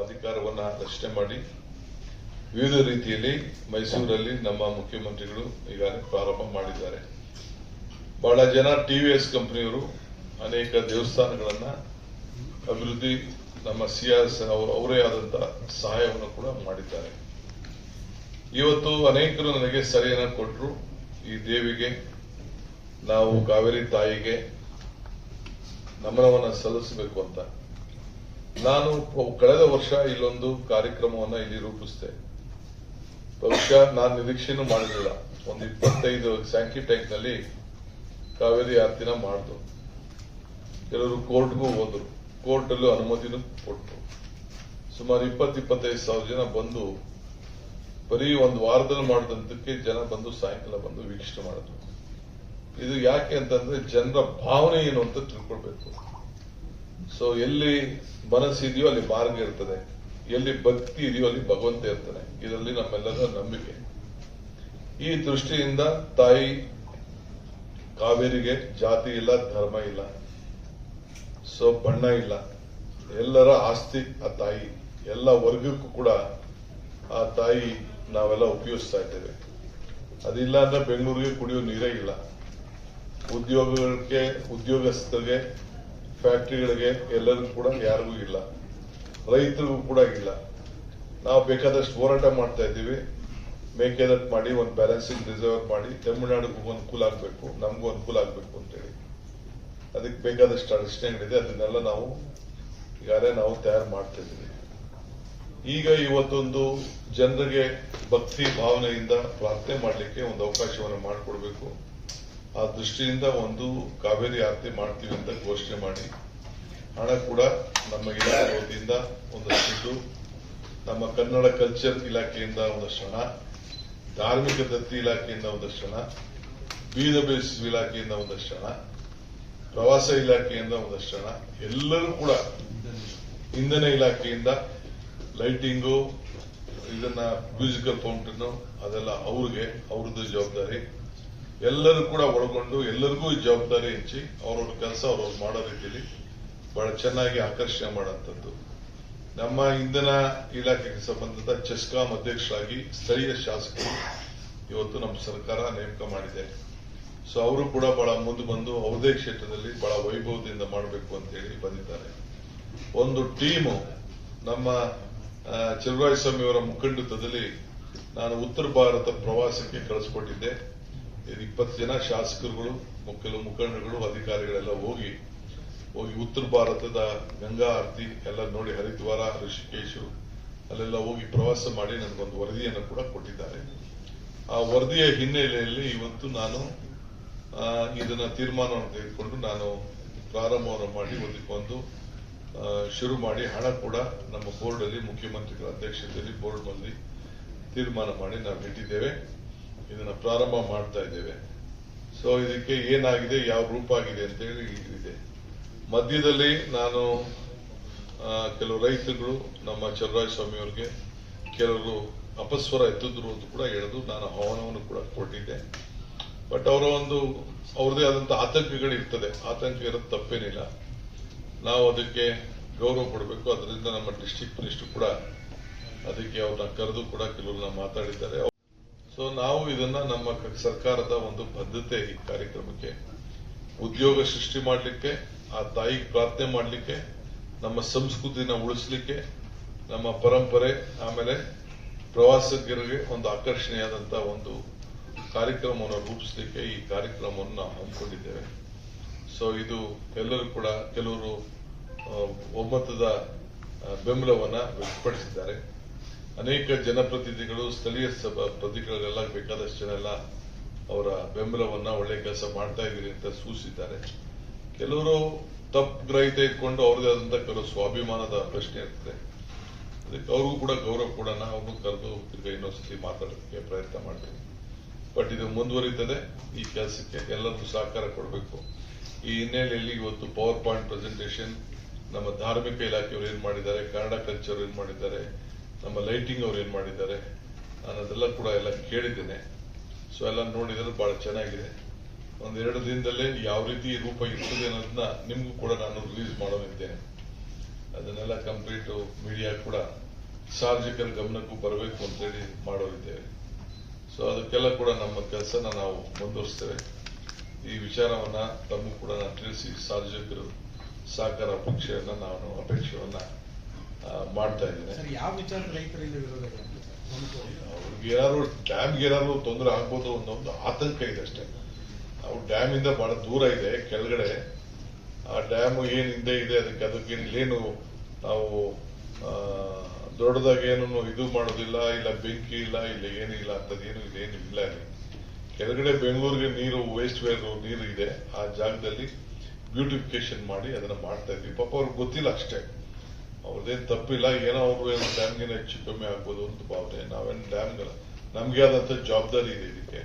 ಅಧಿಕಾರವನ್ನ ರಚನೆ ಮಾಡಿ ವಿವಿಧ ರೀತಿಯಲ್ಲಿ ಮೈಸೂರಲ್ಲಿ ನಮ್ಮ ಮುಖ್ಯಮಂತ್ರಿಗಳು ಈಗಾಗಲೇ ಪ್ರಾರಂಭ ಮಾಡಿದ್ದಾರೆ. ಬಹಳ ಜನ ಟಿವಿಎಸ್ ಕಂಪನಿಯವರು ಅನೇಕ ದೇವಸ್ಥಾನಗಳನ್ನು ಅಭಿವೃದ್ಧಿ ನಮ್ಮ ಸಿಯಾಸ್ ಅವರೇ ಆದಂತಹ ಸಹಾಯವನ್ನು ಕೂಡ ಮಾಡಿದ್ದಾರೆ. ಇವತ್ತು ಅನೇಕರು ನನಗೆ ಸಲಹೆಯನ್ನು ಕೊಟ್ಟರು ಈ ದೇವಿಗೆ, ನಾವು ಕಾವೇರಿ ತಾಯಿಗೆ ನಮನವನ್ನು ಸಲ್ಲಿಸಬೇಕು ಅಂತ. ನಾನು ಕಳೆದ ವರ್ಷ ಇಲ್ಲೊಂದು ಕಾರ್ಯಕ್ರಮವನ್ನ ಇಲ್ಲಿ ರೂಪಿಸಿದೆ. ಬಹುಶಃ ನಾನು ನಿರೀಕ್ಷೆನೂ ಮಾಡಲಿಲ್ಲ ಒಂದು ಇಪ್ಪತ್ತೈದು ಸ್ಯಾಂಕಿ ಟ್ಯಾಂಕ್ನಲ್ಲಿ ಕಾವೇರಿ ಆರ್ತಿನ ಮಾಡಿದ್ರು ಕೆಲವರು ಕೋರ್ಟ್ಗೂ ಹೋದ್ರು. ಕೋರ್ಟ್ ಅಲ್ಲೂ ಅನುಮತಿನೂ ಕೊಟ್ಟರು ಸುಮಾರು ಇಪ್ಪತ್ತು ಇಪ್ಪತ್ತೈದು ಸಾವಿರ ಜನ ಬಂದು ಬರೀ ಒಂದು ವಾರದಲ್ಲಿ ಮಾಡಿದಂತಕ್ಕೆ ಜನ ಬಂದು ಸಾಯಂಕಾಲ ಬಂದು ವೀಕ್ಷಣೆ ಮಾಡಿದ್ರು. ಇದು ಯಾಕೆ ಅಂತಂದ್ರೆ ಜನರ ಭಾವನೆ ಏನು ಅಂತ ತಿಳ್ಕೊಳ್ಬೇಕು. ಸೊ ಎಲ್ಲಿ ಮನಸ್ಸಿದೆಯೋ ಅಲ್ಲಿ ಮಾರ್ಗ ಇರ್ತದೆ. ಎಲ್ಲಿ ಭಕ್ತಿ ಇದೆಯೋ ಅಲ್ಲಿ ಭಗವಂತ ಇರ್ತಾನೆ. ಇದರಲ್ಲಿ ನಮ್ಮೆಲ್ಲರ ನಂಬಿಕೆ. ಈ ದೃಷ್ಟಿಯಿಂದ ತಾಯಿ ಕಾವೇರಿಗೆ ಜಾತಿ ಇಲ್ಲ, ಧರ್ಮ ಇಲ್ಲ. ಸೊ ಬಣ್ಣ ಇಲ್ಲ. ಎಲ್ಲರ ಆಸ್ತಿ ಆ ತಾಯಿ. ಎಲ್ಲ ವರ್ಗಕ್ಕೂ ಕೂಡ ಆ ತಾಯಿ ನಾವೆಲ್ಲ ಉಪಯೋಗಿಸ್ತಾ ಇದ್ದೇವೆ. ಅದಿಲ್ಲ ಅಂದ್ರೆ ಬೆಂಗಳೂರಿಗೆ ಕುಡಿಯೋ ನೀರೇ ಇಲ್ಲ. ಉದ್ಯೋಗಕ್ಕೆ ಉದ್ಯೋಗಸ್ಥರಿಗೆ ಫ್ಯಾಕ್ಟರಿಗಳಿಗೆ ಎಲ್ಲರಿಗೂ ಕೂಡ ಯಾರಿಗೂ ಇಲ್ಲ. ರೈತರಿಗೂ ಕೂಡ ಇಲ್ಲ. ನಾವು ಬೇಕಾದಷ್ಟು ಹೋರಾಟ ಮಾಡ್ತಾ ಇದ್ದೀವಿ. ಮೇಕೆದಟ್ ಮಾಡಿ, ಒಂದು ಬ್ಯಾಲೆನ್ಸಿಂಗ್ ರಿಸರ್ವ್ ಮಾಡಿ, ತಮಿಳುನಾಡಿಗೂ ಅನುಕೂಲ ಆಗಬೇಕು ನಮಗೂ ಅನುಕೂಲ ಆಗಬೇಕು ಅಂತೇಳಿ. ಅದಕ್ಕೆ ಬೇಕಾದಷ್ಟು ಅಡಚಣೆಗಳಿದೆ, ಅದನ್ನೆಲ್ಲ ನಾವು ಈಗಾಗಲೇ ನಾವು ತಯಾರು ಮಾಡ್ತಾ ಇದ್ದೀವಿ. ಈಗ ಇವತ್ತೊಂದು ಜನರಿಗೆ ಭಕ್ತಿ ಭಾವನೆಯಿಂದ ಪ್ರಾರ್ಥನೆ ಮಾಡಲಿಕ್ಕೆ ಒಂದು ಅವಕಾಶವನ್ನು ಮಾಡಿಕೊಡ್ಬೇಕು. ಆ ದೃಷ್ಟಿಯಿಂದ ಒಂದು ಕಾವೇರಿ ಆರತಿ ಮಾಡ್ತೀವಿ ಅಂತ ಘೋಷಣೆ ಮಾಡಿ, ಹಣ ಕೂಡ ನಮ್ಮ ಇಲಾಖೆ ವತಿಯಿಂದ ಒಂದಷ್ಟು ನಮ್ಮ ಕನ್ನಡ ಕಲ್ಚರ್ ಇಲಾಖೆಯಿಂದ ಒಂದಷ್ಟು ಹಣ, ಧಾರ್ಮಿಕ ದತ್ತಿ ಇಲಾಖೆಯಿಂದ ಒಂದಷ್ಟು ಹಣ ಬೇಸಿಸ್ ಇಲಾಖೆಯಿಂದ ಒಂದಷ್ಟು ಹಣ, ಪ್ರವಾಸ ಇಲಾಖೆಯಿಂದ ಒಂದಷ್ಟು ಹಣ, ಎಲ್ಲರೂ ಕೂಡ ಇಂಧನ ಇಲಾಖೆಯಿಂದ ಲೈಟಿಂಗು, ಇದನ್ನ ಮ್ಯೂಸಿಕಲ್ ಫೌಂಟನ್ ಅದೆಲ್ಲ ಅವ್ರಿಗೆ, ಅವ್ರದ್ದು ಜವಾಬ್ದಾರಿ. ಎಲ್ಲರೂ ಕೂಡ ಒಳಗೊಂಡು ಎಲ್ಲರಿಗೂ ಈ ಜವಾಬ್ದಾರಿ ಹಂಚಿ ಅವ್ರವ್ರ ಕೆಲಸ ಅವ್ರವ್ರು ಮಾಡೋ ರೀತಿಯಲ್ಲಿ ಬಹಳ ಚೆನ್ನಾಗಿ ಆಕರ್ಷಣೆ ಮಾಡುವಂಥದ್ದು. ನಮ್ಮ ಇಂಧನ ಇಲಾಖೆಗೆ ಸಂಬಂಧದ ಚೆಸ್ಕಾಂ ಅಧ್ಯಕ್ಷರಾಗಿ ಸ್ಥಳೀಯ ಶಾಸಕರು ಇವತ್ತು ನಮ್ಮ ಸರ್ಕಾರ ನೇಮಕ ಮಾಡಿದೆ. ಸೊ ಅವರು ಕೂಡ ಬಹಳ ಮುಂದೆ ಬಂದು ಅವರದೇ ಕ್ಷೇತ್ರದಲ್ಲಿ ಬಹಳ ವೈಭವದಿಂದ ಮಾಡಬೇಕು ಅಂತ ಹೇಳಿ ಬಂದಿದ್ದಾರೆ. ಒಂದು ಟೀಮು ನಮ್ಮ ಸ್ವಾಮಿ ಅವರ ಮುಖಂಡತ್ವದಲ್ಲಿ ನಾನು ಉತ್ತರ ಭಾರತ ಪ್ರವಾಸಕ್ಕೆ ಕಳಿಸ್ಕೊಟ್ಟಿದ್ದೆ. ಇಪ್ಪತ್ತು ಜನ ಶಾಸಕರುಗಳು ಕೆಲವು ಮುಖಂಡರುಗಳು, ಅಧಿಕಾರಿಗಳೆಲ್ಲ ಹೋಗಿ ಹೋಗಿ ಉತ್ತರ ಭಾರತದ ಗಂಗಾ ಆರತಿ ಎಲ್ಲ ನೋಡಿ ಹರಿದ್ವಾರ ಋಷಿಕೇಶು ಅಲ್ಲೆಲ್ಲ ಹೋಗಿ ಪ್ರವಾಸ ಮಾಡಿ ನನಗೊಂದು ವರದಿಯನ್ನು ಕೂಡ ಕೊಟ್ಟಿದ್ದಾರೆ. ಆ ವರದಿಯ ಹಿನ್ನೆಲೆಯಲ್ಲಿ ಇವತ್ತು ನಾನು ಇದನ್ನ ತೀರ್ಮಾನವನ್ನು ತೆಗೆದುಕೊಂಡು ನಾನು ಪ್ರಾರಂಭವನ್ನು ಮಾಡಿ ಒಂದಕ್ಕೊಂದು ಶುರು ಮಾಡಿ ಹಣ ಕೂಡ ನಮ್ಮ ಬೋರ್ಡ್ ಅಲ್ಲಿ, ಮುಖ್ಯಮಂತ್ರಿಗಳ ಅಧ್ಯಕ್ಷತೆಯಲ್ಲಿ ಬೋರ್ಡ್ ತೀರ್ಮಾನ ಮಾಡಿ ನಾವು ಇಟ್ಟಿದ್ದೇವೆ. ಇದನ್ನ ಪ್ರಾರಂಭ ಮಾಡ್ತಾ ಇದ್ದೇವೆ. ಸೊ ಇದಕ್ಕೆ ಏನಾಗಿದೆ, ಯಾವ ರೂಪ ಆಗಿದೆ ಅಂತ ಹೇಳಿ ಇದೆ. ಮಧ್ಯದಲ್ಲಿ ನಾನು ಕೆಲವು ರೈತರುಗಳು, ನಮ್ಮ ಚಲರಾಜ ಸ್ವಾಮಿ ಅವರಿಗೆ ಕೆಲವರು ಅಪಸ್ವರ ಎತ್ತಿದ್ರು ಅಂತ ಕೂಡ ಹೇಳಿದ್ರು. ನಾನು ಆಹ್ವಾನವನ್ನು ಕೂಡ ಕೊಟ್ಟಿದ್ದೆ. ಬಟ್ ಅವರ ಒಂದು, ಅವ್ರದೇ ಆದಂತ ಆತಂಕಗಳು ಇರ್ತದೆ. ಆತಂಕ ಇರೋದು ತಪ್ಪೇನಿಲ್ಲ. ನಾವು ಅದಕ್ಕೆ ಗೌರವ ಕೊಡಬೇಕು. ಅದರಿಂದ ನಮ್ಮ ಡಿಸ್ಟಿಕ್ ಮಿನಿಸ್ಟರ್ ಕೂಡ ಅದಕ್ಕೆ ಅವ್ರನ್ನ ಕರೆದು ಕೂಡ ಕೆಲವ್ರನ್ನ ಮಾತಾಡಿದ್ದಾರೆ. ಸೊ ನಾವು ಇದನ್ನ ನಮ್ಮ ಸರ್ಕಾರದ ಒಂದು ಬದ್ಧತೆ ಈ ಕಾರ್ಯಕ್ರಮಕ್ಕೆ, ಉದ್ಯೋಗ ಸೃಷ್ಟಿ ಮಾಡಲಿಕ್ಕೆ, ಆ ತಾಯಿಗೆ ಪ್ರಾರ್ಥನೆ ಮಾಡಲಿಕ್ಕೆ, ನಮ್ಮ ಸಂಸ್ಕೃತಿನ ಉಳಿಸ್ಲಿಕ್ಕೆ, ನಮ್ಮ ಪರಂಪರೆ, ಆಮೇಲೆ ಪ್ರವಾಸಿಗರಿಗೆ ಒಂದು ಆಕರ್ಷಣೀಯಾದಂತಹ ಒಂದು ಕಾರ್ಯಕ್ರಮವನ್ನು ರೂಪಿಸಲಿಕ್ಕೆ ಈ ಕಾರ್ಯಕ್ರಮವನ್ನು ನಾವು ಹಮ್ಮಿಕೊಂಡಿದ್ದೇವೆ. ಸೊ ಇದು ಎಲ್ಲರೂ ಕೂಡ ಕೆಲವರು ಒಮ್ಮತದ ಬೆಂಬಲವನ್ನ ವ್ಯಕ್ತಪಡಿಸಿದ್ದಾರೆ. ಅನೇಕ ಜನಪ್ರತಿನಿಧಿಗಳು, ಸ್ಥಳೀಯ ಸಭಾ ಪ್ರತಿನಿಧಿಗಳೆಲ್ಲ ಬೇಕಾದಷ್ಟು ಜನ ಅವರ ಬೆಂಬಲವನ್ನ ಒಳ್ಳೆ ಕೆಲಸ ಮಾಡ್ತಾ ಇದ್ದೀರಿ ಅಂತ ಸೂಚಿಸಿದ್ದಾರೆ. ಕೆಲವರು ತಪ್ಪು ಗ್ರಹಿತ ಇಟ್ಕೊಂಡು ಅವ್ರದೇ ಆದಂತ ಕೆಲವು ಸ್ವಾಭಿಮಾನದ ಪ್ರಶ್ನೆ ಇರ್ತದೆ. ಅದಕ್ಕೆ ಅವ್ರಿಗೂ ಕೂಡ ಗೌರವ ಕೊಡೋಣ ಅವ್ರನ್ನೂ ಕರೆದು ತಿರ್ಗಾ ಇನ್ನೊಂದ್ಸತಿ ಮಾತಾಡೋದಕ್ಕೆ ಪ್ರಯತ್ನ ಮಾಡ್ತೀವಿ ಬಟ್ ಇದು ಮುಂದುವರಿತದೆ. ಈ ಕೆಲಸಕ್ಕೆ ಎಲ್ಲರೂ ಸಹಕಾರ ಕೊಡಬೇಕು. ಈ ಹಿನ್ನೆಲೆಯಲ್ಲಿ ಇವತ್ತು ಪವರ್ ಪಾಯಿಂಟ್ ಪ್ರೆಸೆಂಟೇಷನ್ ನಮ್ಮ ಧಾರ್ಮಿಕ ಇಲಾಖೆಯವರು ಏನ್ ಮಾಡಿದ್ದಾರೆ, ಕನ್ನಡ ಕಲ್ಚರ್ ಏನ್ ಮಾಡಿದ್ದಾರೆ ನಮ್ಮ ಲೈಟಿಂಗ್ ಅವ್ರು ಏನ್ ಮಾಡಿದ್ದಾರೆ, ನಾನು ಅದೆಲ್ಲ ಕೂಡ ಎಲ್ಲ ಕೇಳಿದ್ದೇನೆ. ಸೊ ಎಲ್ಲ ನೋಡಿದ್ರೆ ಬಹಳ ಚೆನ್ನಾಗಿದೆ. ಒಂದೆರಡು ದಿನದಲ್ಲೇ ಯಾವ ರೀತಿ ರೂಪ ಇರ್ತದೆ ಅನ್ನೋದನ್ನ ನಿಮ್ಗೂ ಕೂಡ ನಾನು ರಿಲೀಸ್ ಮಾಡೋನಿದ್ದೇನೆ ಅದನ್ನೆಲ್ಲ ಕಂಪ್ಲೀಟ್ ಮೀಡಿಯಾ ಕೂಡ ಸಾರ್ವಜನಿಕರ ಗಮನಕ್ಕೂ ಬರಬೇಕು ಅಂತೇಳಿ ಮಾಡೋರಿದ್ದೇವೆ ಸೊ ಅದಕ್ಕೆಲ್ಲ ಕೂಡ ನಮ್ಮ ಕೆಲಸನ ನಾವು ಮುಂದುವರಿಸ್ತೇವೆ. ಈ ವಿಚಾರವನ್ನ ತಮ್ಮ ಕೂಡ ನಾನು ತಿಳಿಸಿ, ಸಾರ್ವಜನಿಕರು ಸಹಕಾರ ಅಪೇಕ್ಷೆಯನ್ನ ನಾನು, ಅಪೇಕ್ಷೆಯನ್ನ ಮಾಡ್ತಾ? ಒಂದು ಅವ್ರಿಗೆ ಏನಾದ್ರು ಡ್ಯಾಮ್ಗೆ ಏನಾದ್ರು ತೊಂದರೆ ಆಗ್ಬೋದು ಅನ್ನೋ ಒಂದು ಆತಂಕ ಇದೆ ಅಷ್ಟೇ. ನಾವು ಡ್ಯಾಮ್ ಇಂದ ಬಹಳ ದೂರ ಇದೆ ಕೆಳಗಡೆ. ಆ ಡ್ಯಾಮ್ ಏನ್ ಹಿಂದೆ ಇದೆ ಅದಕ್ಕೆ ಅದಕ್ಕೆ ಇಲ್ಲೇನು ನಾವು ದೊಡ್ಡದಾಗಿ ಏನು ಇದು ಮಾಡೋದಿಲ್ಲ ಇಲ್ಲ ಬೆಂಕಿ ಇಲ್ಲ ಇಲ್ಲ ಏನು ಇಲ್ಲ ಅಂತದೇನು ಇಲ್ಲೇನು ಇಲ್ಲ ಇಲ್ಲಿ ಕೆಳಗಡೆ ಬೆಂಗಳೂರಿಗೆ ನೀರು ವೇಸ್ಟ್ ವೇರ್ ನೀರು ಇದೆ. ಆ ಜಾಗದಲ್ಲಿ ಬ್ಯೂಟಿಫಿಕೇಶನ್ ಮಾಡಿ ಅದನ್ನ ಮಾಡ್ತಾ ಇದ್ವಿ. ಪಾಪ ಅವ್ರಿಗೆ ಗೊತ್ತಿಲ್ಲ ಅಷ್ಟೇ. ಅವ್ರದ್ದೇನ್ ತಪ್ಪಿಲ್ಲ, ಏನೋ ಅವರು ಡ್ಯಾಮ್ಗಿನ ಹೆಚ್ಚು ಕಮ್ಮಿ ಆಗ್ಬೋದು ಅಂತ ಭಾವನೆ. ನಾವೇನು ಡ್ಯಾಮ್ಗಳ ನಮಗೆ ಆದಂಥ ಜವಾಬ್ದಾರಿ ಇದೆ ಇದಕ್ಕೆ.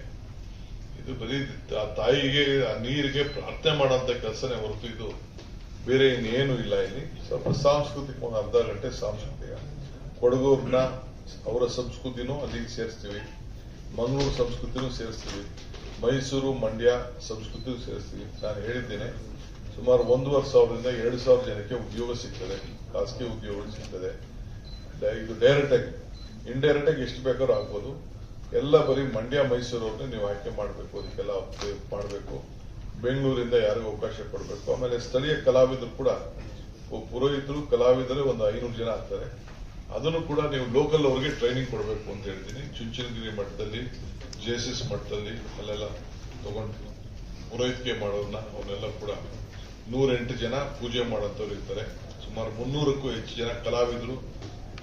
ಇದು ಬರೀ ಆ ತಾಯಿಗೆ, ಆ ನೀರಿಗೆ ಪ್ರಾರ್ಥನೆ ಮಾಡೋಂಥ ಕೆಲಸನೇ ಹೊರತು ಇದು ಬೇರೆ ಇನ್ನೇನು ಇಲ್ಲ ಇಲ್ಲಿ. ಸ್ವಲ್ಪ ಸಾಂಸ್ಕೃತಿಕ ಒಂದು ಅರ್ಧ ಗಂಟೆ ಸಾಂಸ್ಕೃತಿಕ. ಕೊಡಗೂರ್ನ ಅವರ ಸಂಸ್ಕೃತಿನೂ ಅಲ್ಲಿಗೆ ಸೇರಿಸ್ತೀವಿ. ಮಂಗಳೂರು ಸಂಸ್ಕೃತಿನೂ ಸೇರಿಸ್ತೀವಿ. ಮೈಸೂರು, ಮಂಡ್ಯ ಸಂಸ್ಕೃತಿನೂ ಸೇರಿಸ್ತೀವಿ. ನಾನು ಹೇಳಿದ್ದೇನೆ, ಸುಮಾರು ಒಂದೂವರೆ ಸಾವಿರದಿಂದ ಎರಡು ಸಾವಿರ ಜನಕ್ಕೆ ಉದ್ಯೋಗ ಸಿಗ್ತದೆ. ಖಾಸಗಿ ಉದ್ಯೋಗ ಸಿಗ್ತದೆ ಡೈರೆಕ್ಟ್ ಆಗಿ ಇಂಡೈರೆಕ್ಟ್ ಆಗಿ ಎಷ್ಟು ಬೇಕಾದ್ರೂ ಆಗ್ಬೋದು. ಎಲ್ಲ ಬರೀ ಮಂಡ್ಯ ಮೈಸೂರವ್ರನ್ನ ನೀವು ಆಯ್ಕೆ ಮಾಡಬೇಕು, ಅದಕ್ಕೆಲ್ಲ ಮಾಡಬೇಕು. ಬೆಂಗಳೂರಿಂದ ಯಾರಿಗೂ ಅವಕಾಶ ಕೊಡಬೇಕು. ಆಮೇಲೆ ಸ್ಥಳೀಯ ಕಲಾವಿದರು ಕೂಡ ಪುರೋಹಿತರು, ಕಲಾವಿದರು ಒಂದು ಐನೂರು ಜನ ಆಗ್ತಾರೆ. ಅದನ್ನು ಕೂಡ ನೀವು ಲೋಕಲ್ ಅವ್ರಿಗೆ ಟ್ರೈನಿಂಗ್ ಕೊಡಬೇಕು ಅಂತ ಹೇಳ್ತೀನಿ. ಚುಂಚನಗಿರಿ ಮಠದಲ್ಲಿ ಜೆ ಎಸ್ ಮಠದಲ್ಲಿ ಅಲ್ಲೆಲ್ಲ ತಗೊಂಡು ಪುರೋಹಿತಿಕೆ ಮಾಡೋರ್ನ ಅವನ್ನೆಲ್ಲ ಕೂಡ ನೂರೆಂಟು ಜನ ಪೂಜೆ ಮಾಡೋಂಥವ್ರು ಇರ್ತಾರೆ. ಸುಮಾರು ಮುನ್ನೂರಕ್ಕೂ ಹೆಚ್ಚು ಜನ ಕಲಾವಿದರು.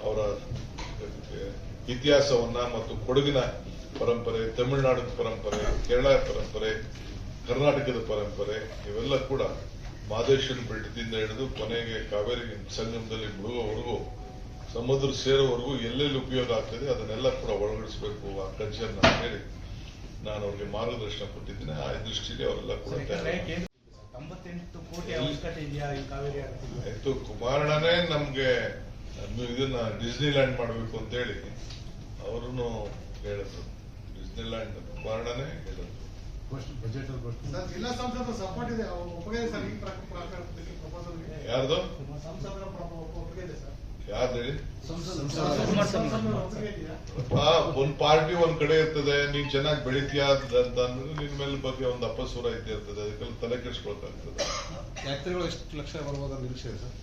ಅವರ ಇತಿಹಾಸವನ್ನ ಮತ್ತು ಕೊಡಗಿನ ಪರಂಪರೆ ತಮಿಳುನಾಡಿನ ಪರಂಪರೆ ಕೇರಳ ಪರಂಪರೆ ಕರ್ನಾಟಕದ ಪರಂಪರೆ ಇವೆಲ್ಲ ಕೂಡ ಮಾದೇಶ್ವರ ಬೆಟ್ಟದಿಂದ ಹಿಡಿದು ಕೊನೆಗೆ ಕಾವೇರಿ ಸಂಗಮದಲ್ಲಿ ಮುಳುಗೋವರೆಗೂ ಸಮುದ್ರ ಸೇರೋವರೆಗೂ ಎಲ್ಲೆಲ್ಲಿ ಉಪಯೋಗ ಆಗ್ತದೆ ಅದನ್ನೆಲ್ಲ ಕೂಡ ಒಳಗಡಿಸಬೇಕು ಆ ಕಲ್ಚರ್ನ ಹೇಳಿ ನಾನು ಅವ್ರಿಗೆ ಮಾರ್ಗದರ್ಶನ ಕೊಟ್ಟಿದ್ದೇನೆ. ಆ ದೃಷ್ಟಿಯಲ್ಲಿ ಅವರೆಲ್ಲ ಕೂಡ ತೊಂಬತ್ತೆಂಟು ಕೋಟಿ ಅವಶ್ಯಕತೆ ಇದೆಯಾ ಈ ಕಾವೇರಿ ಆಯ್ತು ಕುಮಾರಣ್ಣನೇ ನಮ್ಗೆ ಇದನ್ನ ಡಿಸ್ನಿಲ್ಯಾಂಡ್ ಮಾಡಬೇಕು ಅಂತ ಹೇಳಿ ಅವರನ್ನು ಹೇಳಿದ್ರು. ಡಿಸ್ನಿಲ್ಯಾಂಡ್ ಕುಮಾರಣ್ಣನೇ ಹೇಳಿದ್ರು. ಬಜೆಟ್ ಜಿಲ್ಲಾ ಸಂಸದ ಸಪೋರ್ಟ್ ಇದೆ. ಅವ್ರು ಒಪ್ಪಿಗೆ ಸರ್ ಈ ಪ್ರಪೋಸಲ್ಗೆ ಯಾರ್ದು? ಸಂಸದರ ಒಪ್ಪಿಗೆ ಇದೆ ಸರ್. ಒಂದ್ ಪಾರ್ಟಿ ಒಂದ್ ಕಡೆ ಇರ್ತದೆ ನೀನ್ ಚೆನ್ನಾಗಿ ಬೆಳಿತೀಯಾ ಅಂತ ಅಂದ್ರೆ ನಿನ್ ಮೇಲೆ ಬಗ್ಗೆ ಒಂದು ಅಪಸ್ವರ ಇದ್ದೇ ಇರ್ತದೆ ಅದಕ್ಕೆಲ್ಲ ತಲೆ ಕೆಡಿಸ್ಕೊಳ್ತಾಗ್ತದೆ ಯಾತ್ರೆಗಳು ಎಷ್ಟು ಲಕ್ಷ ಬರ್ಬೋದು ನಿರೀಕ್ಷೆ ಇದೆ ಸರ್?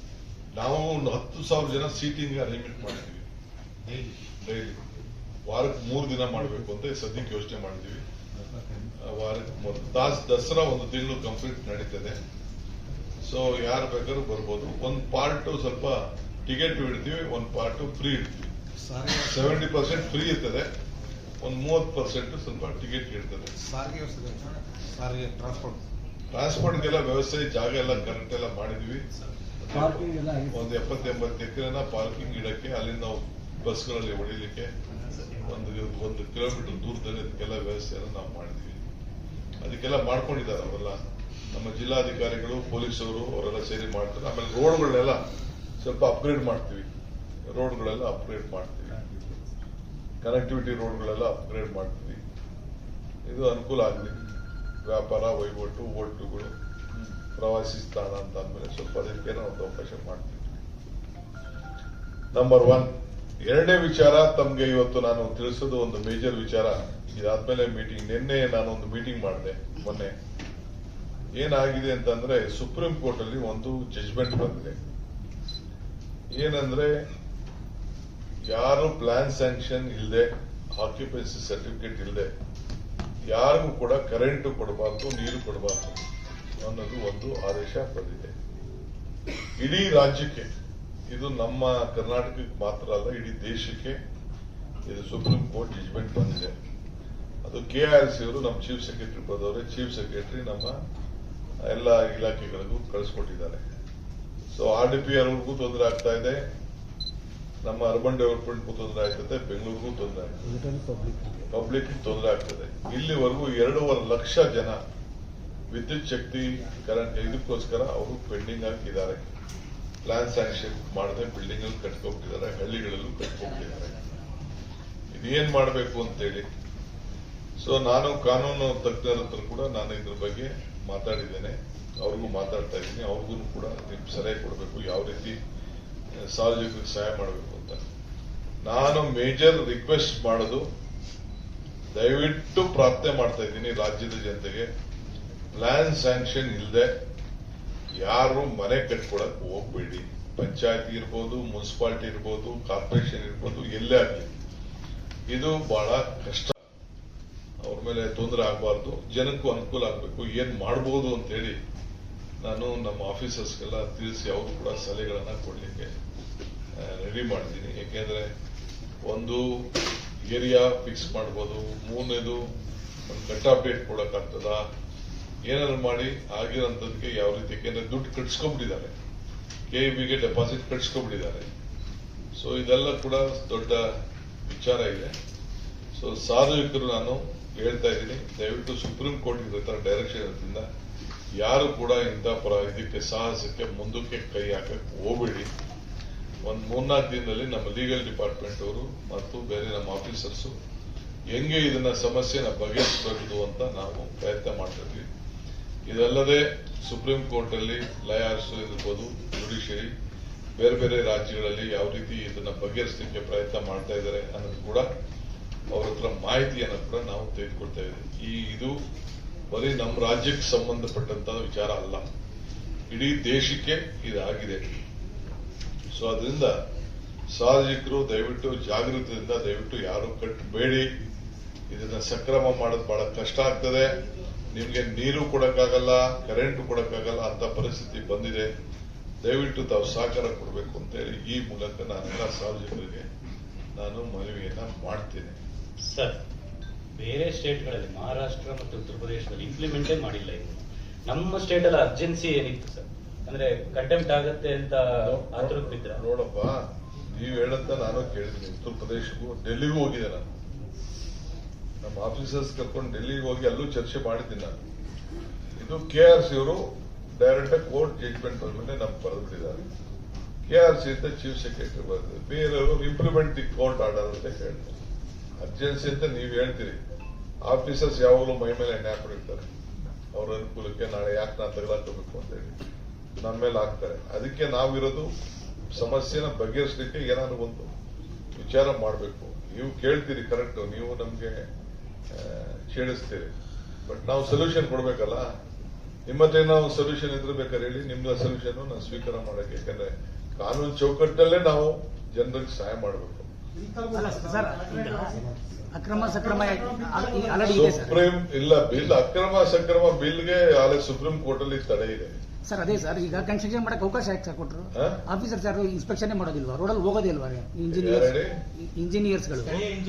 ನಾವು ಒಂದು ಹತ್ತು ಸಾವಿರ ಜನ ಸೀಟಿಂಗ್ ಲಿಮಿಟ್ ಮಾಡಿದೀವಿ. ಡೈಲಿ ವಾರಕ್ಕೆ ಮೂರು ದಿನ ಮಾಡಬೇಕು ಅಂತ ಸದ್ಯಕ್ಕೆ ಯೋಚನೆ ಮಾಡಿದೀವಿ. ವಾರಕ್ಕೆ ತಾಸ್ ದಾಸ್ ದಸರಾ ಒಂದು ತಿಂಗಳು ಕಂಪ್ಲೀಟ್ ನಡೀತದೆ. ಸೊ ಯಾರು ಬೇಕಾದ್ರೂ ಬರ್ಬೋದು. ಒಂದು ಪಾರ್ಟ್ ಸ್ವಲ್ಪ ಟಿಕೆಟ್ ಇಡ್ತೀವಿ ಒಂದು ಪಾರ್ಟ್ ಫ್ರೀ ಇಡ್ತೀವಿ. ಸಾರಿಗೆ ಸೆವೆಂಟಿ ಪರ್ಸೆಂಟ್ ಫ್ರೀ ಇರ್ತದೆ ಒಂದು ಮೂವತ್ತು ಪರ್ಸೆಂಟ್ ಸ್ವಲ್ಪ ಟಿಕೆಟ್ ಇರ್ತದೆ. ಸಾರಿಗೆ ಸಾರಿಗೆ ಟ್ರಾನ್ಸ್ಪೋರ್ಟ್ ಟ್ರಾನ್ಸ್ಪೋರ್ಟ್ಗೆಲ್ಲ ವ್ಯವಸ್ಥೆ ಜಾಗ ಎಲ್ಲ ಕರೆಕ್ಟ್ ಎಲ್ಲ ಮಾಡಿದ್ವಿ. ಒಂದು ಎಪ್ಪತ್ತೆಂಬತ್ತು ಎಕರೆನ ಪಾರ್ಕಿಂಗ್ ಇಡಕ್ಕೆ ಅಲ್ಲಿಂದ ಬಸ್ಗಳಲ್ಲಿ ಹೊಡಿಲಿಕ್ಕೆ ಒಂದು ಒಂದು ಕಿಲೋಮೀಟರ್ ದೂರದಲ್ಲಿ ಅದಕ್ಕೆಲ್ಲ ವ್ಯವಸ್ಥೆಯನ್ನು ನಾವು ಮಾಡಿದ್ವಿ. ಅದಕ್ಕೆಲ್ಲ ಮಾಡ್ಕೊಂಡಿದ್ದಾರೆ ಅವರೆಲ್ಲ. ನಮ್ಮ ಜಿಲ್ಲಾಧಿಕಾರಿಗಳು ಪೊಲೀಸರು ಅವರೆಲ್ಲ ಸೇರಿ ಮಾಡ್ತಾರೆ. ಆಮೇಲೆ ರೋಡ್ಗಳನ್ನೆಲ್ಲ ಸ್ವಲ್ಪ ಅಪ್ಗ್ರೇಡ್ ಮಾಡ್ತೀವಿ. ರೋಡ್ಗಳೆಲ್ಲ ಅಪ್ಗ್ರೇಡ್ ಮಾಡ್ತೀವಿ. ಕನೆಕ್ಟಿವಿಟಿ ರೋಡ್ಗಳೆಲ್ಲ ಅಪ್ಗ್ರೇಡ್ ಮಾಡ್ತೀವಿ. ಇದು ಅನುಕೂಲ ಆಗಲಿ. ವ್ಯಾಪಾರ ವಹಿವಾಟು ಒಟ್ಟುಗಳು ಪ್ರವಾಸಿ ಸ್ಥಾನ ಅಂತ ಅಂದ್ಮೇಲೆ ಸ್ವಲ್ಪ ಅದಕ್ಕೆ ಒಂದು ಅವಕಾಶ ಮಾಡ್ತೀವಿ. ನಂಬರ್ ಒನ್ ಎರಡನೇ ವಿಚಾರ ತಮ್ಗೆ ಇವತ್ತು ನಾನು ತಿಳಿಸೋದು ಒಂದು ಮೇಜರ್ ವಿಚಾರ. ಇದಾದ್ಮೇಲೆ ಮೀಟಿಂಗ್ ನಿನ್ನೆ ನಾನು ಒಂದು ಮೀಟಿಂಗ್ ಮಾಡಿದೆ ಮೊನ್ನೆ. ಏನಾಗಿದೆ ಅಂತಂದ್ರೆ ಸುಪ್ರೀಂ ಕೋರ್ಟ್ ಅಲ್ಲಿ ಒಂದು ಜಜ್ಮೆಂಟ್ ಬಂದಿದೆ. ಏನಂದ್ರೆ, ಯಾರು ಪ್ಲಾನ್ ಸ್ಯಾಂಕ್ಷನ್ ಇಲ್ಲದೆ ಆಕ್ಯುಪೆನ್ಸಿ ಸರ್ಟಿಫಿಕೇಟ್ ಇಲ್ಲದೆ ಯಾರಿಗೂ ಕೂಡ ಕರೆಂಟ್ ಕೊಡಬಾರ್ದು, ನೀರು ಕೊಡಬಾರ್ದು ಅನ್ನೋದು ಒಂದು ಆದೇಶ ಬಂದಿದೆ. ಇಡೀ ರಾಜ್ಯಕ್ಕೆ, ಇದು ನಮ್ಮ ಕರ್ನಾಟಕಕ್ಕೆ ಮಾತ್ರ ಅಲ್ಲ, ಇಡೀ ದೇಶಕ್ಕೆ ಇದು ಸುಪ್ರೀಂ ಕೋರ್ಟ್ ಜಜ್ಮೆಂಟ್ ಬಂದಿದೆ. ಅದು ಕೆ ಆರ್ ಸಿ ಅವರು ನಮ್ಮ ಚೀಫ್ ಸೆಕ್ರೆಟರಿ ಬಂದವರೇ ಚೀಫ್ ಸೆಕ್ರೆಟರಿ ನಮ್ಮ ಎಲ್ಲ ಇಲಾಖೆಗಳಿಗೂ ಕಳಿಸ್ಕೊಟ್ಟಿದ್ದಾರೆ. ಸೊ ಆರ್ ಡಿ ಪಿ ಅವ್ರಿಗೂ ತೊಂದರೆ ಆಗ್ತಾ ಇದೆ. ನಮ್ಮ ಅರ್ಬನ್ ಡೆವಲಪ್ಮೆಂಟ್ಗೂ ತೊಂದರೆ ಆಗ್ತದೆ ಬೆಂಗಳೂರಿಗೂ ತೊಂದರೆ ಆಗ್ತದೆ. ಪಬ್ಲಿಕ್ ತೊಂದರೆ ಆಗ್ತದೆ. ಇಲ್ಲಿವರೆಗೂ ಎರಡೂವರೆ ಲಕ್ಷ ಜನ ವಿದ್ಯುತ್ ಶಕ್ತಿ ಕರೆಂಟ್ ಇದಕ್ಕೋಸ್ಕರ ಅವರು ಪೆಂಡಿಂಗ್ ಹಾಕಿದ್ದಾರೆ ಪ್ಲಾನ್ ಸ್ಯಾಂಕ್ಷನ್ ಮಾಡದೆ ಬಿಲ್ಡಿಂಗ್ ಅಲ್ಲಿ ಕಟ್ಕೋಗ್ತಿದ್ದಾರೆ ಹಳ್ಳಿಗಳಲ್ಲೂ ಕಟ್ಕೋಗ್ತಿದ್ದಾರೆ ಇದೇನ್ ಮಾಡಬೇಕು ಅಂತೇಳಿ. ಸೊ ನಾನು ಕಾನೂನು ತಜ್ಞರ ಹತ್ರ ಕೂಡ ನಾನು ಇದ್ರ ಬಗ್ಗೆ ಮಾತಾಡಿದ್ದೇನೆ. ಅವ್ರಿಗೂ ಮಾತಾಡ್ತಾ ಇದ್ದೀನಿ. ಅವ್ರಿಗೂ ಕೂಡ ನೀವು ಸಲಹೆ ಕೊಡಬೇಕು. ಯಾವ ರೀತಿ ಸಾರ್ವಜನಿಕರಿಗೆ ಸಹಾಯ ಮಾಡಬೇಕು ಅಂತ. ನಾನು ಮೇಜರ್ ರಿಕ್ವೆಸ್ಟ್ ಮಾಡೋದು, ದಯವಿಟ್ಟು ಪ್ರಾರ್ಥನೆ ಮಾಡ್ತಾ ಇದ್ದೀನಿ ರಾಜ್ಯದ ಜನತೆಗೆ. ಪ್ಲಾನ್ ಸ್ಯಾಂಕ್ಷನ್ ಇಲ್ಲದೆ ಯಾರು ಮನೆ ಕಟ್ಕೊಳಕ್ ಹೋಗ್ಬೇಡಿ. ಪಂಚಾಯತಿ ಇರ್ಬೋದು, ಮುನ್ಸಿಪಾಲಿಟಿ ಇರ್ಬೋದು, ಕಾರ್ಪೊರೇಷನ್ ಇರ್ಬೋದು, ಎಲ್ಲೇ ಆಗಲಿ. ಇದು ಬಹಳ ಕಷ್ಟ. ಅವ್ರ ಮೇಲೆ ತೊಂದರೆ ಆಗಬಾರ್ದು, ಜನಕ್ಕೂ ಅನುಕೂಲ ಆಗಬೇಕು, ಏನ್ ಅಂತ ಅಂತೇಳಿ ನಾನು ನಮ್ಮ ಆಫೀಸರ್ಸ್ಗೆಲ್ಲ ತಿಳಿಸಿ ಅವರು ಕೂಡ ಸಲಹೆಗಳನ್ನ ಕೊಡ್ಲಿಕ್ಕೆ ರೆಡಿ ಮಾಡಿದ್ದೀನಿ. ಯಾಕೆಂದ್ರೆ ಒಂದು ಏರಿಯಾ ಫಿಕ್ಸ್ ಮಾಡ್ಬೋದು, ಮೂರನೇದು ಒಂದು ಕಟ್ ಅಪ್ಡೇಟ್ ಕೊಡಕ್ಕಾಗ್ತದ ಏನಾದ್ರು ಮಾಡಿ ಆಗಿರೋಂಥದ್ದಕ್ಕೆ ಯಾವ ರೀತಿ ಯಾಕೆಂದ್ರೆ ದುಡ್ಡು ಕಟ್ಸ್ಕೊಂಡ್ಬಿಟ್ಟಿದ್ದಾರೆ. ಕೆ ಬಿಗೆ ಡೆಪಾಸಿಟ್ ಕಟ್ಸ್ಕೊಂಡ್ಬಿಟ್ಟಿದ್ದಾರೆ. ಸೊ ಇದೆಲ್ಲ ಕೂಡ ದೊಡ್ಡ ವಿಚಾರ ಇದೆ. ಸೊ ಸಾರ್ವಜನಿಕರು ನಾನು ಹೇಳ್ತಾ ಇದ್ದೀನಿ. ದಯವಿಟ್ಟು ಸುಪ್ರೀಂ ಕೋರ್ಟ್ ಇರೋ ಡೈರೆಕ್ಷನ್ ಇರೋದ್ರಿಂದ ಯಾರು ಕೂಡ ಇಂಥ ಪರ ಇದಕ್ಕೆ ಸಾಹಸಕ್ಕೆ ಮುಂದಕ್ಕೆ ಕೈ ಹಾಕಕ್ ಹೋಗಬೇಡಿ. ಒಂದ್ ಮೂರ್ನಾಲ್ಕು ದಿನದಲ್ಲಿ ನಮ್ಮ ಲೀಗಲ್ ಡಿಪಾರ್ಟ್ಮೆಂಟ್ ಅವರು ಮತ್ತು ಬೇರೆ ನಮ್ಮ ಆಫೀಸರ್ಸ್ ಹೆಂಗೆ ಇದನ್ನ ಸಮಸ್ಯೆನ ಬಗೆಹರಿಸಬಹುದು ಅಂತ ನಾವು ಪ್ರಯತ್ನ ಮಾಡ್ತಿದ್ವಿ ಇದಲ್ಲದೆ ಸುಪ್ರೀಂ ಕೋರ್ಟ್ ಅಲ್ಲಿ ಲಯಾರ್ಸ್ ಇರ್ಬೋದು ಜುಡಿಷಿಯರಿ ಬೇರೆ ಬೇರೆ ರಾಜ್ಯಗಳಲ್ಲಿ ಯಾವ ರೀತಿ ಇದನ್ನ ಬಗೆಹರಿಸಲಿಕ್ಕೆ ಪ್ರಯತ್ನ ಮಾಡ್ತಾ ಇದ್ದಾರೆ ಅನ್ನೋದು ಕೂಡ ಅವ್ರ ಹತ್ರ ಮಾಹಿತಿಯನ್ನು ಕೂಡ ನಾವು ತೆಗೆದುಕೊಳ್ತಾ ಇದ್ದೀವಿ. ಈ ಇದು ಬರೀ ನಮ್ಮ ರಾಜ್ಯಕ್ಕೆ ಸಂಬಂಧಪಟ್ಟಂತ ವಿಚಾರ ಅಲ್ಲ. ಇಡೀ ದೇಶಕ್ಕೆ ಇದಾಗಿದೆ ಸೊ ಅದರಿಂದ ಸಾರ್ವಜನಿಕರು ದಯವಿಟ್ಟು ಜಾಗೃತದಿಂದ ದಯವಿಟ್ಟು ಯಾರು ಕಟ್ಟಬೇಡಿ. ಇದನ್ನ ಸಕ್ರಮ ಮಾಡೋದು ಬಹಳ ಕಷ್ಟ ಆಗ್ತದೆ. ನಿಮ್ಗೆ ನೀರು ಕೊಡಕ್ಕಾಗಲ್ಲ ಕರೆಂಟ್ ಕೊಡಕ್ಕಾಗಲ್ಲ ಅಂತ ಪರಿಸ್ಥಿತಿ ಬಂದಿದೆ. ದಯವಿಟ್ಟು ತಾವು ಸಹಕಾರ ಕೊಡಬೇಕು ಅಂತೇಳಿ ಈ ಮೂಲಕ ನಾನೆಲ್ಲ ಸಾರ್ವಜನಿಕರಿಗೆ ನಾನು ಮನವಿಯನ್ನ ಮಾಡ್ತೇನೆ. ಸರ್ ಬೇರೆ ಸ್ಟೇಟ್ಗಳಲ್ಲಿ ಮಹಾರಾಷ್ಟ್ರ ಮತ್ತು ಉತ್ತರ ಪ್ರದೇಶದಲ್ಲಿ ಇಂಪ್ಲಿಮೆಂಟೇ ಮಾಡಿಲ್ಲ ಇದು. ನಮ್ಮ ಸ್ಟೇಟಲ್ಲಿ ಅರ್ಜೆನ್ಸಿ ಏನಿತ್ತು ಸರ್ ಅಂದ್ರೆ ಕಂಟೆಂಪ್ಟ್ ಆಗತ್ತೆ ಅಂತ ಆತುರಕ್ಕೆ ಬಿದ್ದ ನೋಡಪ್ಪ ನೀವು ಹೇಳಂತ ನಾನು ಕೇಳಿದ್ದೀನಿ. ಉತ್ತರ ಪ್ರದೇಶಕ್ಕೂ ಡೆಲ್ಲಿಗೂ ಹೋಗಿದೆ ನಾನು. ನಮ್ಮ ಆಫೀಸರ್ಸ್ ಕರ್ಕೊಂಡು ಡೆಲ್ಲಿಗೆ ಹೋಗಿ ಅಲ್ಲೂ ಚರ್ಚೆ ಮಾಡಿದ್ದೀನಿ ನಾನು. ಇದು ಕೆ ಆರ್ ಸಿ ಅವರು ಡೈರೆಕ್ಟ್ ಆಗಿ ಕೋರ್ಟ್ ಜಡ್ಜ್ಮೆಂಟ್ ಮೇಲೆ ನಮ್ಗೆ ಬರೆದ್ಬಿಟ್ಟಿದ್ದಾರೆ. ಕೆ ಆರ್ ಸಿ ಅಂತ ಚೀಫ್ ಸೆಕ್ರೆಟರಿ ಬರ್ತದೆ ಬೇರೆಯವರು ಇಂಪ್ಲಿಮೆಂಟ್ ದಿ ಕೋರ್ಟ್ ಆರ್ಡರ್ ಅಂತ ಹೇಳ್ತಾರೆ. ಅರ್ಜೆನ್ಸಿ ಅಂತ ನೀವು ಹೇಳ್ತೀರಿ. ಆಫೀಸರ್ಸ್ ಯಾವಾಗಲೂ ಮೈ ಮೇಲೆ ಎಣ್ಣೆ ಹಾಕೊಂಡಿರ್ತಾರೆ ಅವ್ರ ಅನುಕೂಲಕ್ಕೆ ನಾಳೆ ಯಾಕೆ ನಾನು ತಗಲಾಕಬೇಕು ಅಂತ ಹೇಳಿ. ನಮ್ಮ ಮೇಲೆ ಹಾಕ್ತಾರೆ. ಅದಕ್ಕೆ ನಾವಿರೋದು ಸಮಸ್ಯೆನ ಬಗೆಹರಿಸಲಿಕ್ಕೆ ಏನಾದ್ರು ಒಂದು ವಿಚಾರ ಮಾಡಬೇಕು. ನೀವು ಕೇಳ್ತೀರಿ ಕರೆಕ್ಟ್ ನೀವು ನಮಗೆ ಛೇಡಿಸ್ತೀರಿ ಬಟ್ ನಾವು ಸೊಲ್ಯೂಷನ್ ಕೊಡಬೇಕಲ್ಲ. ಹತ್ರ ನಾವು ಸೊಲ್ಯೂಷನ್ ಇದ್ರೆ ಬೇಕಾದ್ರೆ ಹೇಳಿ, ನಿಮ್ದು ಸೊಲ್ಯೂಷನ್ ನಾವು ಸ್ವೀಕಾರ ಮಾಡಕ್ಕೆ. ಯಾಕಂದ್ರೆ ಕಾನೂನು ಚೌಕಟ್ಟಲ್ಲೇ ನಾವು ಜನರಿಗೆ ಸಹಾಯ ಮಾಡಬೇಕು. ಸರ್ ಅಕ್ರಮ ಸುಪ್ರೀಂ ಇಲ್ಲ ಬಿಲ್ ಅಕ್ರಮ ಸಕ್ರಮ ಬಿಲ್ಗೆ ಆಲೆ ಸುಪ್ರೀಂ ಕೋರ್ಟ್ ಅಲ್ಲಿ ತಡೆ ಇದೆ. ಸರ್ ಅದೇ ಸರ್ ಈಗ ಕನ್ಸ್ಟ್ರಕ್ಷನ್ ಮಾಡಕ್ಕೆ ಅವಕಾಶ ಯಾಕೆ ಸರ್ ಕೊಟ್ಟರು ಆಫೀಸರ್ ಸರ್ ಯಾರು ಇನ್ಸ್ಪೆಕ್ಷನ್ ಮಾಡೋದಿಲ್ವಾ? ರೋಡಲ್ಲಿ ಹೋಗೋದಿಲ್ವಾ ಇಂಜಿನಿಯರ್ಸ್? ಇಂಜಿನಿಯರ್ಸ್ಗಳು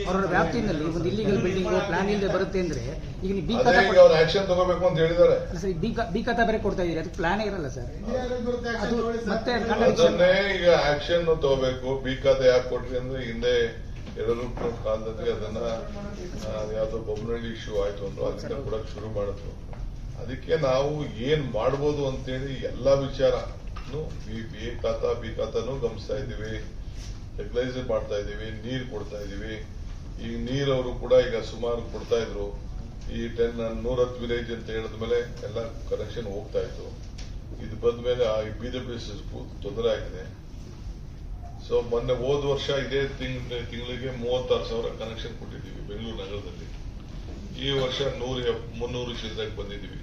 ಅವರ ವ್ಯಾಪ್ತಿಯಲ್ಲಿ ಒಂದು ಇಲ್ಲಿಗಲ್ ಬಿಲ್ಡಿಂಗ್ ಪ್ಲಾನ್ ಇಲ್ಲದೆ ಬರುತ್ತೆ ಅಂದ್ರೆ ಈಗ ನೀವು ಬಿ ಅಲ್ಲ ಸರ್ ಬಿ ಬಿ ಖಾತಾ ಬೇರೆ ಕೊಡ್ತಾ ಇದೀರಿ ಅದಕ್ಕೆ ಪ್ಲಾನೇ ಇರಲ್ಲ ಸರ್. ಅದು ಮತ್ತೆ ಈಗ ಆಕ್ಷನ್ ತಗೋಬೇಕು. ಬಿ ಯಾಕೆ ಕೊಟ್ರಿ ಅಂದ್ರೆ ಹಿಂದೆ ಎಲ್ಲರೂ ಕಾಲದಲ್ಲಿ ಅದನ್ನ ಯಾವ್ದೋ ಬೊಮ್ಮನಹಳ್ಳಿ ಇಶ್ಯೂ ಆಯ್ತು ಅಂದ್ರೆ ಅದನ್ನ ಕೂಡ ಶುರು ಮಾಡಿದ್ರು. ಅದಕ್ಕೆ ನಾವು ಏನ್ ಮಾಡ್ಬೋದು ಅಂತೇಳಿ ಎಲ್ಲಾ ವಿಚಾರ ಬಿ ಖಾತಾ, ಬಿ ಗಮನಿಸ್ತಾ ಇದ್ದೀವಿ. ಫರ್ಟಿಲೈಸರ್ ಮಾಡ್ತಾ ಇದೀವಿ ನೀರು ಕೊಡ್ತಾ ಇದೀವಿ ಈ ನೀರವರು ಕೂಡ ಈಗ ಸುಮಾರು ಕೊಡ್ತಾ ಇದ್ರು. ಈ ಟೆನ್ ನೂರತ್ತು ವಿಲೇಜ್ ಅಂತ ಹೇಳಿದ್ಮೇಲೆ ಎಲ್ಲ ಕನೆಕ್ಷನ್ ಹೋಗ್ತಾ ಇತ್ತು. ಇದು ಬಂದ್ಮೇಲೆ ಆ ಬಿ ಡಬ್ಲ್ಯೂ ಎಸ್ ತೊಂದರೆ ಆಗಿದೆ. ಸೊ ಮೊನ್ನೆ ಹೋದ ವರ್ಷ ಇದೇ ತಿಂಗ್ ತಿಂಗಳಿಗೆ ಮೂವತ್ತಾರು ಸಾವಿರ ಕನೆಕ್ಷನ್ ಕೊಟ್ಟಿದ್ದೀವಿ ಬೆಂಗಳೂರು ನಗರದಲ್ಲಿ. ಈ ವರ್ಷ ನೂರ, ಮುನ್ನೂರು ಚಿಲ್ಲರೆಗೆ ಬಂದಿದ್ದೀವಿ.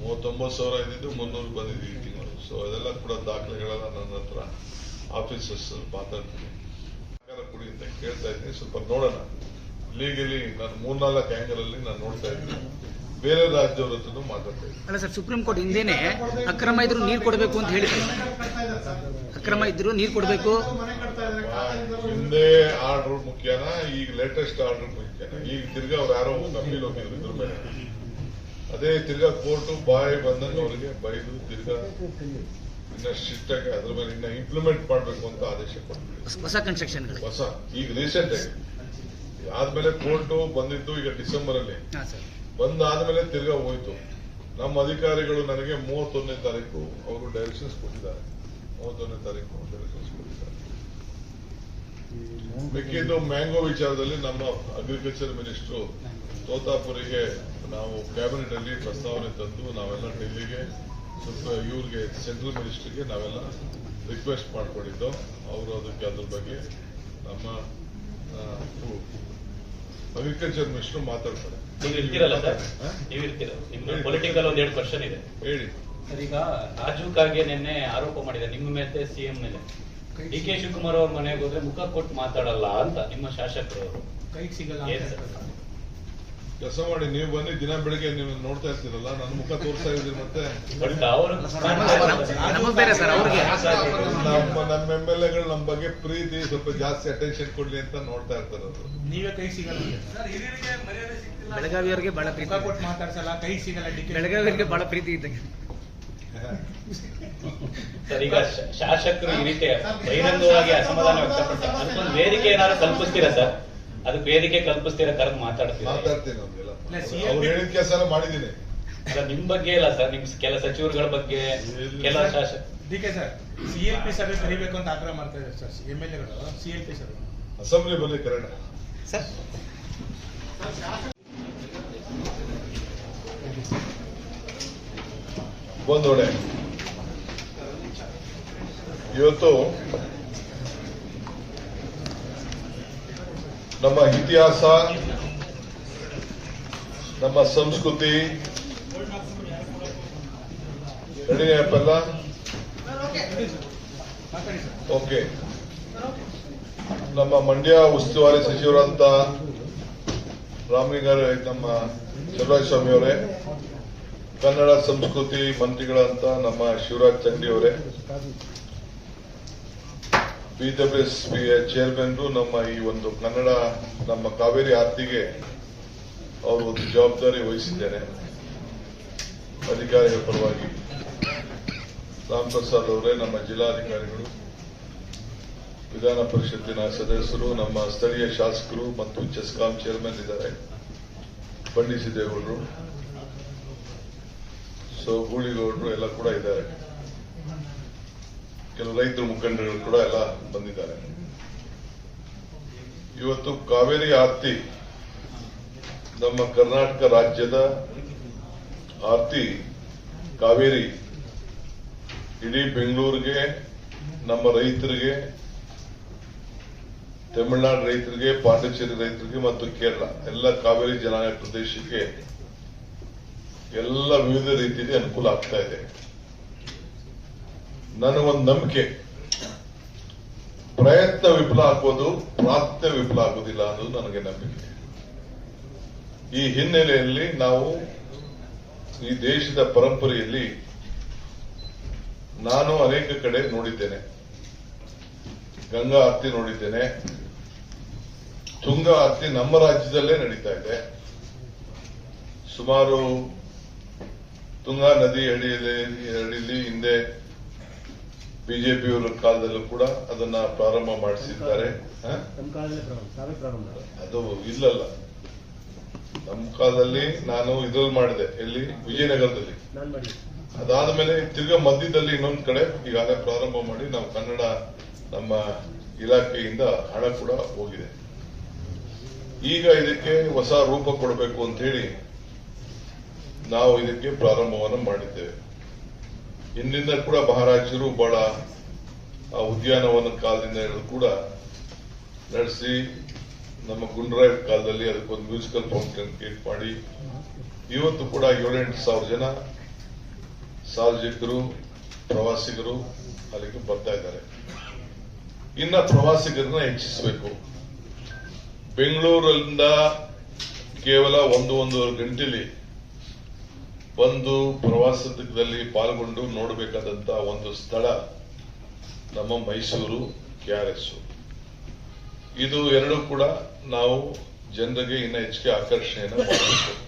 ಮೂವತ್ತೊಂಬತ್ತು ಸಾವಿರ ಇದ್ದಿದ್ದು ಮುನ್ನೂರು ಬಂದಿದ್ದೀವಿ ಈ ತಿಂಗಳು. ಸೊ ಅದೆಲ್ಲ ಕೂಡ ದಾಖಲೆಗಳೆಲ್ಲ ನನ್ನ ಹತ್ರ ಆಫೀಸಸ್ ಮಾತಾಡ್ತೀನಿ ಕೊಡಿ ಅಂತ ಕೇಳ್ತಾ ಇದ್ದೀನಿ. ಸ್ವಲ್ಪ ನೋಡೋಣ. ಲೀಗಲಿ ನಾನು ಮೂರ್ನಾಲ್ಕು ಆಂಗಲ್ ಅಲ್ಲಿ ನಾನು ನೋಡ್ತಾ ಇದ್ದೀನಿ. ಬೇರೆ ರಾಜ್ಯವ್ರ ಹತ್ರನೂ ಮಾತಾಡ್ತಾ ಇದ್ದೀನಿ. ಅಲ್ಲ ಸರ್ ಸುಪ್ರೀಂ ಕೋರ್ಟ್ ಹಿಂದೇನೆ ಅಕ್ರಮ ಇದ್ರು ನೀರು ಕೊಡಬೇಕು ಅಂತ ಹೇಳಿದ್ರು. ಅಕ್ರಮ ಇದ್ರು ನೀರು ಕೊಡಬೇಕು. ಹಿಂದೆ ಆರ್ಡರ್ ಮುಖ್ಯನಾ? ಈಗ ಲೇಟೆಸ್ಟ್ ಆರ್ಡರ್ ಮುಖ್ಯನಾ? ಈಗ ತಿರ್ಗಿ ಅವ್ರು ಯಾರೋ ಅಪೀಲ್ ಹೋಗಿದ್ರು ಇದ್ರ ಮೇಲೆ. ಅದೇ ತಿರ್ಗಾ ಕೋರ್ಟು ಬಾಯಿ ಬಂದಂಗೆ ಅವರಿಗೆ ಬೈದು ತಿರ್ಗಾ ಇನ್ನ ಸ್ಟ್ರಿಕ್ಟ್ ಆಗಿ ಅದ್ರ ಮೇಲೆ ಇನ್ನ ಇಂಪ್ಲಿಮೆಂಟ್ ಮಾಡ್ಬೇಕು ಅಂತ ಆದೇಶ ಕೊಟ್ಟಿದ್ರು ಹೊಸ ಈಗ ರೀಸೆಂಟ್ ಆಗಿ. ಆದ್ಮೇಲೆ ಕೋರ್ಟು ಬಂದಿದ್ದು ಈಗ ಡಿಸೆಂಬರ್ ಅಲ್ಲಿ ಹಾ ಸರ್. ಬಂದಾದ್ಮೇಲೆ ತಿರ್ಗಾ ಹೋಯ್ತು. ನಮ್ಮ ಅಧಿಕಾರಿಗಳು ನನಗೆ ಮೂವತ್ತೊಂದನೇ ತಾರೀಕು ಅವರು ಡೈರೆಕ್ಷನ್ಸ್ ಕೊಟ್ಟಿದ್ದಾರೆ. ಮೂವತ್ತೊಂದನೇ ತಾರೀಕು ಡೈರೆಕ್ಷನ್ಸ್ ಕೊಟ್ಟಿದ್ದಾರೆ. ಮಿಕ್ಕಿದ್ದು ಮ್ಯಾಂಗೋ ವಿಚಾರದಲ್ಲಿ ನಮ್ಮ ಅಗ್ರಿಕಲ್ಚರ್ ಮಿನಿಸ್ಟ್ರು ತೋತಾಪುರಿಗೆ ನಾವು ಕ್ಯಾಬಿನೆಟ್ ಅಲ್ಲಿ ಪ್ರಸ್ತಾವನೆ ತಂದು ನಾವೆಲ್ಲ ಡೆಲ್ಲಿಗೆ ಸ್ವಲ್ಪ ಇವ್ರಿಗೆ ಸೆಂಟ್ರಲ್ ಮಿನಿಸ್ಟರ್ಗೆ ನಾವೆಲ್ಲ ರಿಕ್ವೆಸ್ಟ್ ಮಾಡ್ಕೊಂಡಿದ್ದು ಅವರು ಅದಕ್ಕೆ ಅದ್ರ ಬಗ್ಗೆ ನಮ್ಮ ಅಗ್ರಿಕಲ್ಚರ್ ಮಿನಿಸ್ಟರ್ ಮಾತಾಡ್ತಾರೆ. ನೀವು ಇರ್ತೀರಲ್ಲ ಸರ್? ಹಾ? ನೀವು ಇರ್ತೀರ. ನಿಮ್ಗೆ ಪೊಲಿಟಿಕಲ್ ಒಂದೆರಡು ಕ್ವಶನ್ ಇದೆ. ಹೇಳಿ. ಸರ್ ಈಗ ನಾಜೂಕಾಗೆ ನಿನ್ನೆ ಆರೋಪ ಮಾಡಿದೆ ನಿಮ್ಮ ಮೇಲೆ ಸಿಎಂ ಮೇಲೆ. ಡಿ ಕೆ ಶಿವಕುಮಾರ್ ಅವ್ರ ಮನೆಗೆ ಹೋದ್ರೆ ಮುಖ ಕೊಟ್ಟು ಮಾತಾಡಲ್ಲ ಅಂತ ನಿಮ್ಮ ಶಾಸಕರು ಕೈಗೆ ಸಿಗಲ್ಲ ಏನ್ ಅಂತ ಸರ್? ಹೇಳ್ತಾರೆ. ಕೆಲಸ ಮಾಡಿ ನೀವು ಬನ್ನಿ ದಿನ ಬೆಳಿಗ್ಗೆ ನೀವು ನೋಡ್ತಾ ಇರ್ತೀರಲ್ಲ ನನ್ನ ಮುಖ ತೋರಿಸ್ತಾ ಇದ್ದೀರಿ ಮತ್ತೆ. ಬಟ್ ಬೇರೆ ಸರ್ ಅವ್ರಿಗೆ. ನಮ್ಮ ನಮ್ಮ ಎಂ ಎಲ್ ಎಗಳು ನಮ್ಮ ಬಗ್ಗೆ ಪ್ರೀತಿ ಸ್ವಲ್ಪ ಜಾಸ್ತಿ ಅಟೆನ್ಷನ್ ಕೊಡ್ಲಿ ಅಂತ ನೋಡ್ತಾ ಇರ್ತಾರೆ ಅವರು. ನೀವೇ ಕೈ ಸಿಗಲ್ಲ. ಬೆಳಗಾವಿಯವರಿಗೆ ಬಹಳ ಮುಖ ಪ್ರೀತಿ. ಕೊಟ್ಟು ಮಾತಾಡ್ಸಲ್ಲ ಕೈ ಸಿಗಲ್ಲ ಬೆಳಗಾವಿಯವರಿಗೆ ಬಹಳ ಪ್ರೀತಿ ಇದ್ದಂಗೆ. ಸರ್ ಈಗ ಶಾಸಕರು ಈ ರೀತಿ ಬಹಿರಂಗವಾಗಿ ಅಸಮಾಧಾನ ವ್ಯಕ್ತಪಡ್ತಾರೆ. ಅದಕ್ಕೊಂದು ವೇದಿಕೆ ಏನಾದ್ರು ಕಲ್ಪಿಸ್ತೀರಾ ಸರ್? ಅದಕ್ಕೆ ವೇದಿಕೆ ಕಲ್ಪಿಸ್ತೀರ ಕರೆದು ಮಾತಾಡ್ತೀರಾ ಮಾತಾಡ್ತೀನಿ ಅವ್ರಿಗೆಲ್ಲ ಇಲ್ಲ, CM ಅವ್ರು ಹೇಳಿದ ಕೆಲಸ ಎಲ್ಲ ಮಾಡಿದ್ದೀನಿ. ಸರ್ ನಿಮ್ ಬಗ್ಗೆ ಇಲ್ಲ ಸರ್ ನಿಮ್ ಕೆಲ ಸಚಿವರುಗಳ ಬಗ್ಗೆ ಕೆಲ ಶಾಸಕ D K sir C L P ಸಭೆ ಕರಿಬೇಕು ಅಂತ ಆಗ್ರಹ ಮಾಡ್ತಾ ಇದ್ದಾರೆ ಸರ್ ಎಂ ಎಲ್ ಎಗಳು ಸಿ ಎಲ್ ಪಿ ಸಭೆ ಅಸೆಂಬ್ಲಿ ಬಲ್ಲಿ ಕರೆಣ. ಸರ್. ಬಂದೋಡೆ ಇವತ್ತು ನಮ್ಮ ಇತಿಹಾಸ, ನಮ್ಮ ಸಂಸ್ಕೃತಿ, ಎರಡನೇ ಆಪಲ್ಲ ಓಕೆ. ನಮ್ಮ ಮಂಡ್ಯ ಉಸ್ತುವಾರಿ ಸಚಿವರಂತ ರಾಮಲಿಂಗಾರ ನಮ್ಮ ಶಿವರಾಜ್ ಸ್ವಾಮಿ ಅವರೇ, ಕನ್ನಡ ಸಂಸ್ಕೃತಿ ಮಂತ್ರಿಗಳಂತ ನಮ್ಮ ಶಿವರಾಜ್ ಚಂಡಿ ಅವರೇ ಬಿಡಬ್ಲ್ಯೂಎಸ್ ಚೇರ್ಮನ್ರು ನಮ್ಮ ಈ ಒಂದು ಕನ್ನಡ, ನಮ್ಮ ಕಾವೇರಿ ಆರ್ತಿಗೆ ಅವರು ಒಂದು ಜವಾಬ್ದಾರಿ ವಹಿಸಿದ್ದೇನೆ ಅಧಿಕಾರಿಗಳ ಪರವಾಗಿ ರಾಮ್ ಪ್ರಸಾದ್ ಅವರೇ, ನಮ್ಮ ಜಿಲ್ಲಾಧಿಕಾರಿಗಳು, ವಿಧಾನ ಪರಿಷತ್ತಿನ ಸದಸ್ಯರು, ನಮ್ಮ ಸ್ಥಳೀಯ ಶಾಸಕರು ಮತ್ತು ಚೆಸ್ಕಾಂ ಚೇರ್ಮನ್ ಇದ್ದಾರೆ. ಬಂಡಿಸಿದೇವರು ಸೊ ಗೂಳಿಗೌಡರು ಎಲ್ಲ ಕೂಡ ಇದ್ದಾರೆ. ಕೆಲವು ರೈತರ ಮುಖಂಡರು ಕೂಡ ಎಲ್ಲ ಬಂದಿದ್ದಾರೆ. ಇವತ್ತು ಕಾವೇರಿ ಆರ್ತಿ ನಮ್ಮ ಕರ್ನಾಟಕ ರಾಜ್ಯದ ಆರ್ತಿ ಕಾವೇರಿ ಇಡೀ ಬೆಂಗಳೂರಿಗೆ, ನಮ್ಮ ರೈತರಿಗೆ, ತಮಿಳುನಾಡು ರೈತರಿಗೆ, ಪಾಂಡಿಚೇರಿ ರೈತರಿಗೆ ಮತ್ತು ಕೇರಳ, ಎಲ್ಲ ಕಾವೇರಿ ಜನಾಂಗ ಪ್ರದೇಶಕ್ಕೆ ಎಲ್ಲ ವಿವಿಧ ರೀತಿಯಲ್ಲಿ ಅನುಕೂಲ ಆಗ್ತಾ ಇದೆ. ನನಗೊಂದು ನಂಬಿಕೆ. ಪ್ರಯತ್ನ ವಿಫಲ ಆಗೋದು ಪ್ರಾರ್ಥನೆ ವಿಫಲ ಆಗೋದಿಲ್ಲ ಅನ್ನೋದು ನನಗೆ ನಂಬಿಕೆ. ಈ ಹಿನ್ನೆಲೆಯಲ್ಲಿ ನಾವು ಈ ದೇಶದ ಪರಂಪರೆಯಲ್ಲಿ ನಾನು ಅನೇಕ ಕಡೆ ನೋಡಿದ್ದೇನೆ. ಗಂಗಾ ಆರತಿ ನೋಡಿದ್ದೇನೆ. ತುಂಗಾ ಆರತಿ ನಮ್ಮ ರಾಜ್ಯದಲ್ಲೇ ನಡೀತಾ ಇದೆ. ಸುಮಾರು ತುಂಗಾ ನದಿ ಅಡಿಯಲ್ಲಿ ಅಡಿಯಲ್ಲಿ ಹಿಂದೆ ಬಿಜೆಪಿಯವರ ಕಾಲದಲ್ಲೂ ಕೂಡ ಅದನ್ನ ಪ್ರಾರಂಭ ಮಾಡಿಸಿದ್ದಾರೆ. ಅದು ಇಲ್ಲಲ್ಲ. ನಮ್ಮ ಕಾಲದಲ್ಲಿ ನಾನು ಇದ್ರಲ್ಲಿ ಮಾಡಿದೆ ಎಲ್ಲಿ? ವಿಜಯನಗರದಲ್ಲಿ. ಅದಾದ ಮೇಲೆ ಅದಾದ್ಮೇಲೆ ತಿರ್ಗಾ ಮಧ್ಯದಲ್ಲಿ ಇನ್ನೊಂದ್ ಕಡೆ ಈಗಾಗಲೇ ಪ್ರಾರಂಭ ಮಾಡಿ ನಾವು ಕನ್ನಡ ನಮ್ಮ ಇಲಾಖೆಯಿಂದ ಹಣ ಕೂಡ ಹೋಗಿದೆ. ಈಗ ಇದಕ್ಕೆ ಹೊಸ ರೂಪ ಕೊಡಬೇಕು ಅಂತ ಹೇಳಿ ನಾವು ಇದಕ್ಕೆ ಪ್ರಾರಂಭವನ್ನು ಮಾಡಿದ್ದೇವೆ. ಹಿಂದಿಂದ ಕೂಡ ಮಹಾರಾಜರು ಬಹಳ ಆ ಉದ್ಯಾನವನ ಕಾಲದಿಂದ ಹಿಡಿದು ಕೂಡ ನಡೆಸಿ ನಮ್ಮ ಗುಂಡ್ರಾಯ್ ಕಾಲದಲ್ಲಿ ಅದಕ್ಕೊಂದು ಮ್ಯೂಸಿಕಲ್ ಫೌಂಟೇನ್ ಕ್ರಿಯೇಟ್ ಮಾಡಿ, ಇವತ್ತು ಕೂಡ ಏಳೆಂಟು ಸಾವಿರ ಜನ ಸಾರ್ವಜನಿಕರು, ಪ್ರವಾಸಿಗರು ಅಲ್ಲಿಗೆ ಬರ್ತಾ ಇದ್ದಾರೆ. ಇನ್ನ ಪ್ರವಾಸಿಗರನ್ನ ಹೆಚ್ಚಿಸಬೇಕು. ಬೆಂಗಳೂರಿಂದ ಕೇವಲ ಒಂದು, ಒಂದೂವರೆ ಗಂಟೆಲಿ ಒಂದು ಪ್ರವಾಸದಲ್ಲಿ ಪಾಲ್ಗೊಂಡು ನೋಡಬೇಕಾದಂತ ಒಂದು ಸ್ಥಳ ನಮ್ಮ ಮೈಸೂರು ಕೆಆರ್ಎಸ್ ಇದು ಎರಡೂ ಕೂಡ ನಾವು ಜನರಿಗೆ ಇನ್ನ ಹೆಚ್ಚಿಗೆ ಆಕರ್ಷಣೆಯನ್ನು ಮಾಡಬೇಕು.